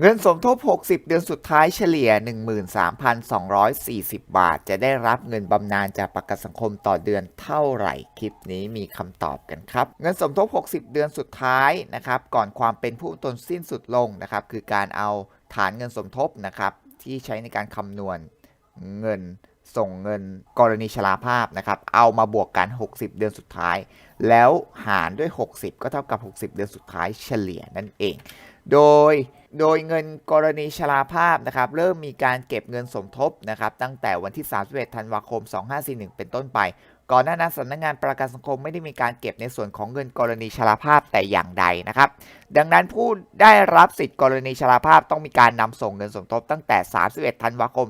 เงินสมทบ 60 เดือนสุดท้ายเฉลี่ย 13,240 บาท จะได้รับเงินบำนาญจากประกันสังคมต่อเดือนเท่าไหร่ คลิปนี้มีคำตอบกันครับ เงินสมทบ 60 เดือนสุดท้ายนะครับ ก่อนความเป็นผู้ตนสิ้นสุดลงนะครับ คือการเอาฐานเงินสมทบนะครับ ที่ใช้ในการคำนวณเงินส่งเงินกรณีชราภาพนะครับ เอามาบวกกัน 60 เดือนสุดท้าย แล้วหารด้วย 60 ก็เท่ากับ 60 เดือนสุดท้ายเฉลี่ยนั่นเอง โดยโดยเงินกรณีชราภาพนะครับเริ่มมีการเก็บเงินสมทบนะครับตั้งแต่วันที่ 31 ธันวาคม 2541 เป็นต้นไป ก่อนหน้านั้นสำนักงานประกันสังคมไม่ได้มีการเก็บในส่วนของเงินกรณีชราภาพแต่อย่างใดนะครับ ดังนั้นผู้ได้รับสิทธิกรณีชราภาพต้องมีการนำส่งเงินสมทบตั้งแต่ 31 ธันวาคม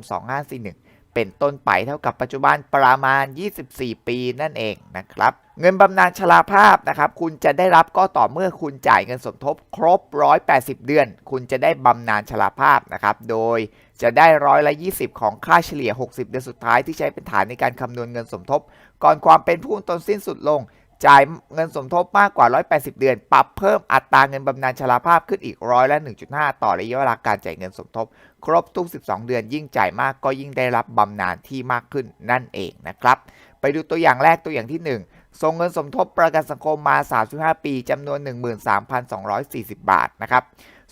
2541 เป็นต้นไปเท่ากับปัจจุบันประมาณ 24 ปีนั่นเองนะครับ เงินบำนาญชราภาพนะครับ คุณจะได้รับก็ต่อเมื่อคุณจ่ายเงินสมทบครบ 180 เดือน คุณจะได้บำนาญชราภาพนะครับ โดยจะได้ร้อยละ 20 ของค่าเฉลี่ย 60 เดือนสุดท้ายที่ใช้เป็นฐานในการคำนวณเงินสมทบ ก่อนความเป็นผู้ตนสิ้นสุดลง จ่ายเงินสมทบมากกว่า 180 เดือน ปรับเพิ่มอัตราเงินบำนาญชราภาพขึ้นอีกร้อยละ 1.5 ต่อระยะเวลาการจ่ายเงินสมทบ ครบทุก 12 เดือน ยิ่งจ่ายมากก็ยิ่งได้รับบำนาญที่มากขึ้นนั่นเองนะครับ ไปดูตัวอย่างแรกตัวอย่างที่ 1 ส่งเงินสมทบประกันสังคมมา 35 ปีจำนวน 13,240 บาทนะครับ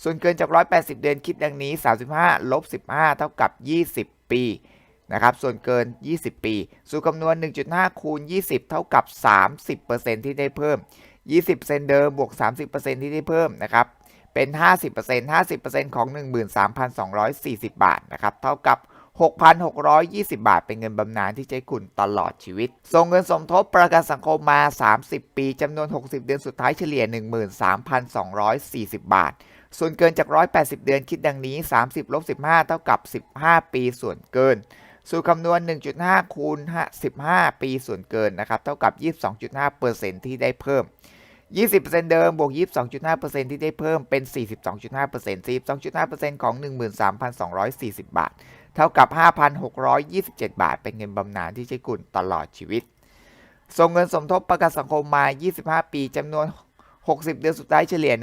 ส่วนเกินจาก 180 เดือนคิดดังนี้ 35 ลบ 15 เท่ากับ 20 ปีนะครับส่วนเกิน 20 ปี สูตรคำนวณ 1.5 คูณ 20 เท่ากับ 30%ที่ได้เพิ่ม 20%เดิมบวก 30%ที่ได้เพิ่มนะครับเป็น 50% 50%ของ 13,240 บาทนะครับเท่ากับ 6,620 บาทเป็นเงินบำนาญที่ใช้คุณตลอดชีวิต ส่งเงินสมทบประกันสังคมมา 30 ปีจำนวน 60 เดือนสุดท้ายเฉลี่ย 13,240 บาท ส่วนเกินจาก 180 เดือนคิดดังนี้ 30ลบ15 เท่ากับ 15 ปีส่วนเกินสูตรคำนวณ 1.5 คูณ 15 ปีส่วนเกินนะครับ เท่ากับ 22.5%ที่ได้เพิ่ม 20%เดิม บวก 22.5%ที่ได้เพิ่มเป็น 42.5% 42.5%ของ 13,240 บาท เท่ากับ 5,627 บาท เป็นเงินบำนาญที่ใช้คุณตลอดชีวิต ส่งเงินสมทบประกันสังคมมา 25 ปีจำนวน 60 เดือนสุดท้ายเฉลี่ย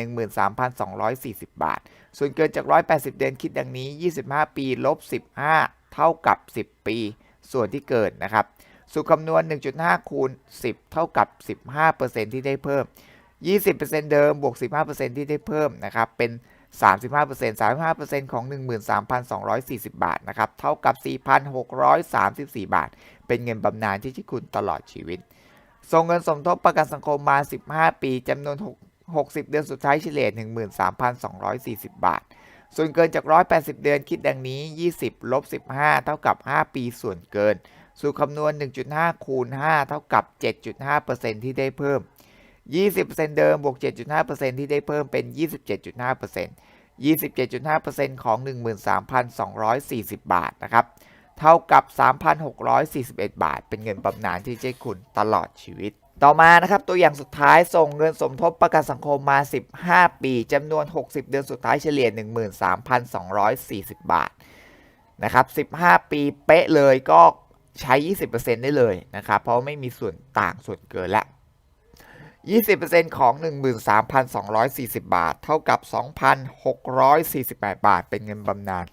13,240 บาท ส่วนเกินจาก 180 เดือนคิดดังนี้ 25 ปีลบ 15 เท่ากับ 10 ปี ส่วนที่เกินนะครับสูตรคำนวณ 1.5 คูณ 10 เท่ากับ 15%ที่ได้เพิ่ม 20%เดิมบวก 15%ที่ได้เพิ่มนะครับเป็น35% 35%ของ 13,240 บาทนะครับเท่ากับ 4,634 บาท เป็นเงินบำนาญที่ที่คุณตลอดชีวิต ส่งเงินสมทบประกันสังคมมา 15 ปีจำนวน 60 เดือนสุดท้ายเฉลี่ย13,240 บาท ส่วนเกินจาก 180 เดือนคิดดังนี้ 20 ลบ 15 เท่ากับ 5 ปีส่วนเกิน สูตรคำนวณ 1.5 คูณ 5 เท่ากับ 7.5%ที่ได้เพิ่ม 20%เดิมบวก 7.5%ที่ได้เพิ่มเป็น 27.5% 27.5%ของ 13,240 บาทนะครับ เท่ากับ 3,641 บาท เป็นเงินบำนาญที่ใช้คุณตลอดชีวิต ต่อมานะครับ ตัวอย่างสุดท้ายส่งเงินสมทบประกันสังคมมา 15 ปีจำนวน 60 เดือนสุดท้ายเฉลี่ย 13,240 บาทนะครับ 15 ปีเป๊ะเลยก็ใช้ 20%ได้เลยนะครับ เพราะไม่มีส่วนต่างส่วนเกินและ 20%ของ 13,240 บาท เท่ากับ 2,648 บาท เป็นเงินบำนาญ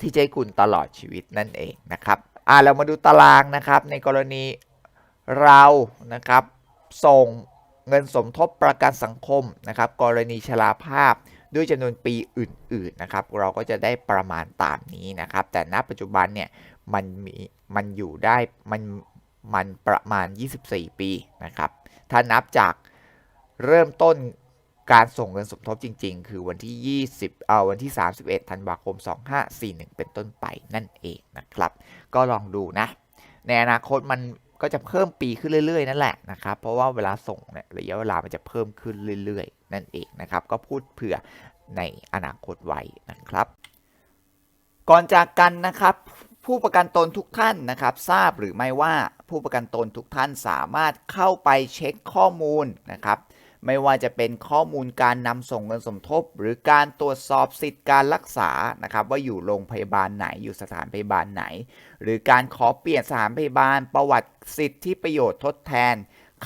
ที่ให้คุณตลอดชีวิตนั่นเองนะครับอ่าเรามาดูตารางนะครับในกรณีเรานะครับส่งเงินสมทบประกันสังคมนะครับกรณีชราภาพด้วยจำนวนปีอื่นๆนะครับเราก็จะได้ประมาณตามนี้นะครับ แต่ณปัจจุบันเนี่ยมันมีมันอยู่ได้มันมันประมาณ 24 ปีนะครับ ถ้านับจากเริ่มต้นการส่งเงินสมทบจริง ๆ คือวันที่ 20 เอาวันที่ 31 ธันวาคม 2541 เป็นต้นไปนั่นเองนะครับ ก็ลองดูนะ ในอนาคตมันก็จะเพิ่มปีขึ้นเรื่อย ๆ นั่นแหละนะครับ เพราะว่าเวลาส่งเนี่ยระยะเวลามันจะเพิ่มขึ้นเรื่อย ๆ นั่นเองนะครับ ก็พูดเผื่อในอนาคตไว้นะครับ ก่อนจากกันนะครับ ผู้ประกันตนทุกท่านนะครับ ทราบหรือไม่ว่า ผู้ประกันตนทุกท่านสามารถเข้าไปเช็คข้อมูลนะครับ ไม่ว่าจะเป็นข้อมูลการนำส่งเงินสมทบ หรือการตรวจสอบสิทธิการรักษานะครับ ว่าอยู่โรงพยาบาลไหนอยู่สถานพยาบาลไหน หรือการขอเปลี่ยนสถานพยาบาล ประวัติสิทธิประโยชน์ทดแทน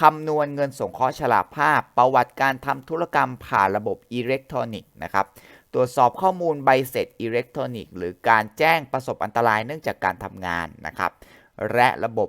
คำนวณเงินสงเคราะห์ชราภาพ ประวัติการทำธุรกรรมผ่านระบบอิเล็กทรอนิกส์นะครับตรวจสอบข้อมูลใบเสร็จอิเล็กทรอนิกส์หรือการแจ้งประสบอันตรายเนื่องจากการทำงานนะครับ และระบบ